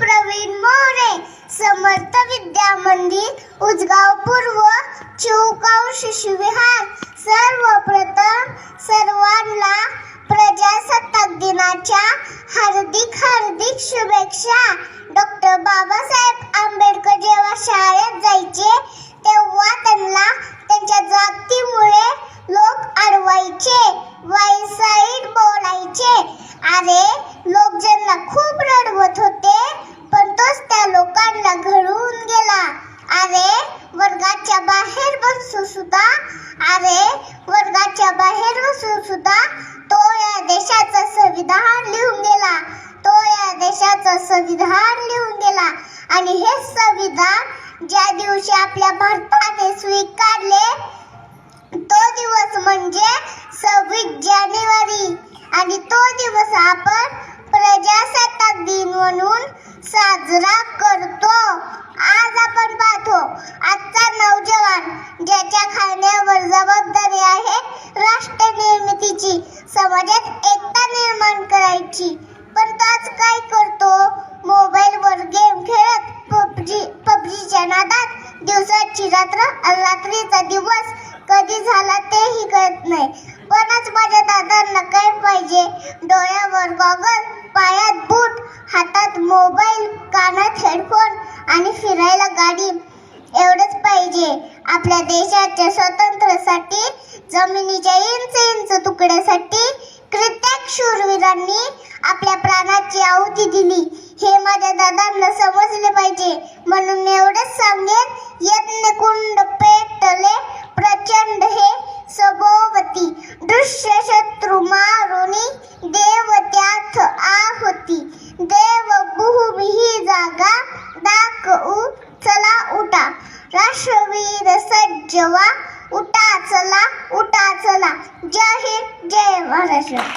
प्रवीण मोरे समर्थ विद्या मंदिर उजगाव पूर्व चिवगाव शिशुविहार सर्वप्रथम सर्वांना प्रजासत्ताक दिनाच्या हार्दिक हार्दिक शुभेच्छा. डॉक्टर बाबासाहेब आंबेडकर जेव्हा शाळेत जायचे तेव्हा त्यांना त्यांच्या जातीमुळे लोक अडवायचे वाईसाईड बोलायचे. अरे लोक ज्यांना खूप रडवत होते पण तोच त्या लोकांना घडवून गेला अरे वर्गाच्या बाहेर सुद्धा वर्गाच्या बाहेर बसून सुद्धा तो या देशाचं संविधान लिहून गेला. तो या देशाचं संविधान लिहून गेला. आणि हे संविधान ज्या दिवशी आपल्या भारताने स्वीकारले तो दिवस म्हणजे सव्वीस जानेवारी. आणि तो दिवस आपण प्रजासत्ताक दिन म्हणून साजरा करतो. आज आपण पाहतो आजचा नौजवान ज्याच्या निर्मितीची समाजात एकता निर्माण करायची. पण तो आज काय करतो? मोबाईलवर गेम खेळत पबजी पबजीच्या नादात दिवसाची रात्र रात्रीचा दिवस कधी झाला तेही कळत नाही. पण आज माझ्या दादांना काय पाहिजे? डोळ्यावर गॉगल पायात बूट हातात मोबाईल कानात हेडफोन आणि फिरायला गाडी. एवढंच पाहिजे. आपल्या देशाच्या स्वातंत्र्यासाठी जमिनीच्या इंच इंच तुकड्यासाठी कित्येक शूरवीरांनी आपल्या प्राणाची आहुती दिली. हे माझ्या दादांना समजले पाहिजे. म्हणून मी एवढंच सांगेन यज्ञ कुंड पेटले प्रचंड हे सभोवती. दृश्य शत्रू मारुनी देव आ होती litlu.